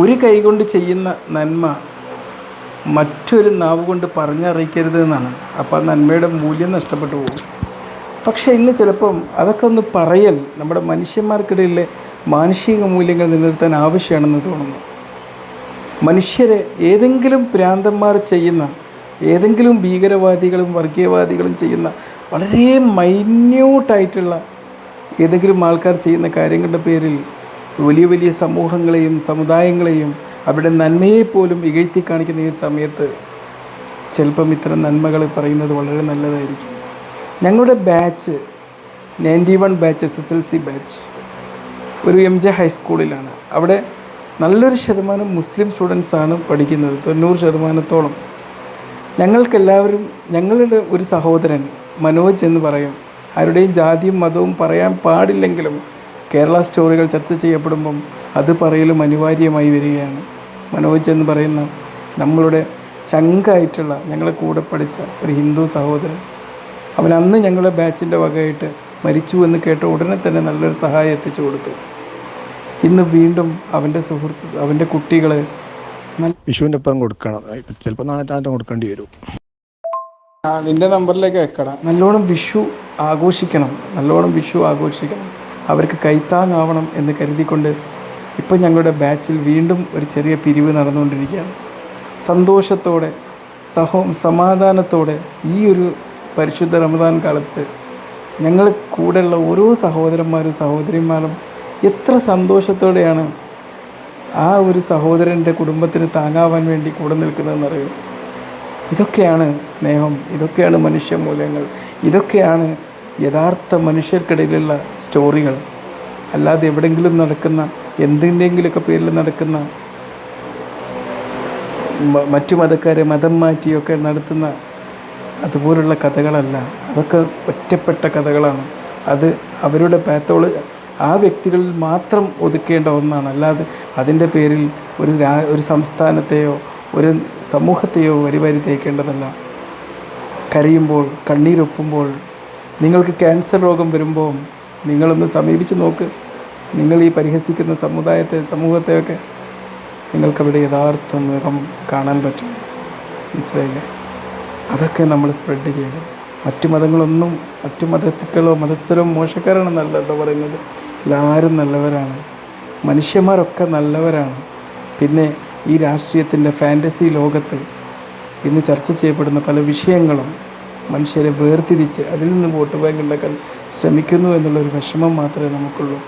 ഒരു കൈകൊണ്ട് ചെയ്യുന്ന നന്മ മറ്റൊരു നാവ് കൊണ്ട് പറഞ്ഞറിയിക്കരുത് എന്നാണ്. അപ്പോൾ ആ നന്മയുടെ മൂല്യം നഷ്ടപ്പെട്ടു പോകും. പക്ഷേ ഇന്ന് ചിലപ്പം അതൊക്കെ ഒന്ന് പറയൽ നമ്മുടെ മനുഷ്യന്മാർക്കിടയിലെ മാനുഷിക മൂല്യങ്ങൾ നിലനിർത്താൻ ആവശ്യമാണെന്ന് തോന്നുന്നു. മനുഷ്യരെ ഏതെങ്കിലും ഭ്രാന്തന്മാർ ചെയ്യുന്ന ഏതെങ്കിലും ഭീകരവാദികളും വർഗീയവാദികളും ചെയ്യുന്ന വളരെ മൈന്യൂട്ടായിട്ടുള്ള ഏതെങ്കിലും ആൾക്കാർ ചെയ്യുന്ന കാര്യങ്ങളുടെ പേരിൽ വലിയ വലിയ സമൂഹങ്ങളെയും സമുദായങ്ങളെയും അവരുടെ നന്മയെ പോലും ഇകഴ്ത്തി കാണിക്കുന്ന ഈ സമയത്ത് ചിലപ്പം ഇത്തരം നന്മകൾ പറയുന്നത് വളരെ നല്ലതായിരിക്കും. ഞങ്ങളുടെ batch ninety one batch S S L C batch ഒരു എം ജെ ഹൈസ്കൂളിലാണ് അവിടെ നല്ലൊരു ശതമാനം മുസ്ലിം സ്റ്റുഡൻസാണ് പഠിക്കുന്നത് തൊണ്ണൂറ് ശതമാനത്തോളം. ഞങ്ങൾക്കെല്ലാവരും ഞങ്ങളുടെ ഒരു സഹോദരൻ മനോജ് എന്ന് പറയും. ആരുടെയും ജാതിയും മതവും പറയാൻ പാടില്ലെങ്കിലും കേരള സ്റ്റോറികൾ ചർച്ച ചെയ്യപ്പെടുമ്പം അത് പറയലും അനിവാര്യമായി വരികയാണ്. മനോജ് എന്ന് പറയുന്ന നമ്മളുടെ ചങ്കായിട്ടുള്ള ഞങ്ങളെ കൂടെ പഠിച്ച ഒരു ഹിന്ദു സഹോദരൻ. അവൻ അന്ന് ഞങ്ങളുടെ ബാച്ചിന്റെ വകയായിട്ട് മരിച്ചു എന്ന് കേട്ട ഉടനെ തന്നെ നല്ലൊരു സഹായം എത്തിച്ചു കൊടുത്തു. ഇന്ന് വീണ്ടും അവന്റെ സുഹൃത്ത് അവന്റെ കുട്ടികൾ വിഷുവിന്റെ ഒപ്പം കൊടുക്കണം. ചിലപ്പോൾ നാളെ കൊടുക്കേണ്ടി വരും. ആ നിന്റെ നമ്പറിലേക്ക് വെക്കണം നല്ലോണം വിഷു ആഘോഷിക്കണം. നല്ലോണം വിഷു ആഘോഷിക്കണം. അവർക്ക് കൈത്താങ്ങാവണം എന്ന് കരുതിക്കൊണ്ട് ഇപ്പം ഞങ്ങളുടെ ബാച്ചിൽ വീണ്ടും ഒരു ചെറിയ പിരിവ് നടന്നുകൊണ്ടിരിക്കുകയാണ്. സന്തോഷത്തോടെ സഹോ സമാധാനത്തോടെ ഈ ഒരു പരിശുദ്ധ റമദാൻ കാലത്ത് ഞങ്ങൾ കൂടെയുള്ള ഓരോ സഹോദരന്മാരും സഹോദരിമാരും എത്ര സന്തോഷത്തോടെയാണ് ആ ഒരു സഹോദരന്റെ കുടുംബത്തിന് താങ്ങാവാൻ വേണ്ടി കൂടെ നിൽക്കുന്നതെന്ന് നിൽക്കുന്നതെന്നറിയും? ഇതൊക്കെയാണ് സ്നേഹം ഇതൊക്കെയാണ് മനുഷ്യമൂല്യങ്ങൾ ഇതൊക്കെയാണ് യഥാർത്ഥ മനുഷ്യർക്കിടയിലുള്ള സ്റ്റോറികൾ അല്ലാതെ എവിടെയെങ്കിലും നടക്കുന്ന എന്തിന്റെങ്കിലുമൊക്കെ പേരിൽ നടക്കുന്ന മറ്റു മതക്കാരെ മതം മാറ്റിയൊക്കെ നടത്തുന്ന അതുപോലുള്ള കഥകളല്ല. അതൊക്കെ ഒറ്റപ്പെട്ട കഥകളാണ്. അത് അവരുടെ പാത്തോൾ ആ വ്യക്തികളിൽ മാത്രം ഒതുക്കേണ്ട ഒന്നാണ്. അല്ലാതെ അതിന്റെ പേരിൽ ഒരു രാ ഒരു സംസ്ഥാനത്തെയോ ഒരു സമൂഹത്തെയോ വരിവരി തേക്കേണ്ടതല്ല കരയുമ്പോൾ കണ്ണീരൊപ്പുമ്പോൾ നിങ്ങൾക്ക് ക്യാൻസർ രോഗം വരുമ്പോൾ നിങ്ങളൊന്ന് സമീപിച്ച് നോക്ക്. നിങ്ങൾ ഈ പരിഹസിക്കുന്ന സമുദായത്തെ സമൂഹത്തെയൊക്കെ നിങ്ങൾക്കവിടെ യഥാർത്ഥ നിറം കാണാൻ പറ്റും. മനസ്സിലായില്ലേ? അതൊക്കെ നമ്മൾ സ്പ്രെഡ് ചെയ്യണം. മറ്റു മതങ്ങളൊന്നും മറ്റു മതത്തിക്കളോ മതസ്ഥരോ മോശക്കാരാണെന്നല്ലല്ലോ പറയുന്നത്. എല്ലാവരും നല്ലവരാണ്. മനുഷ്യന്മാരൊക്കെ നല്ലവരാണ്. പിന്നെ ഈ രാഷ്ട്രീയത്തിന്റെ ഫാന്റസി ലോകത്ത് ഇന്ന് ചർച്ച ചെയ്യപ്പെടുന്ന പല വിഷയങ്ങളും മനുഷ്യരെ വേർതിരിച്ച് അതിൽ നിന്ന് വോട്ട് ബാങ്ക് ഉണ്ടാക്കാൻ ശ്രമിക്കുന്നു എന്നുള്ളൊരു വിഷമം മാത്രമേ നമുക്കുള്ളൂ.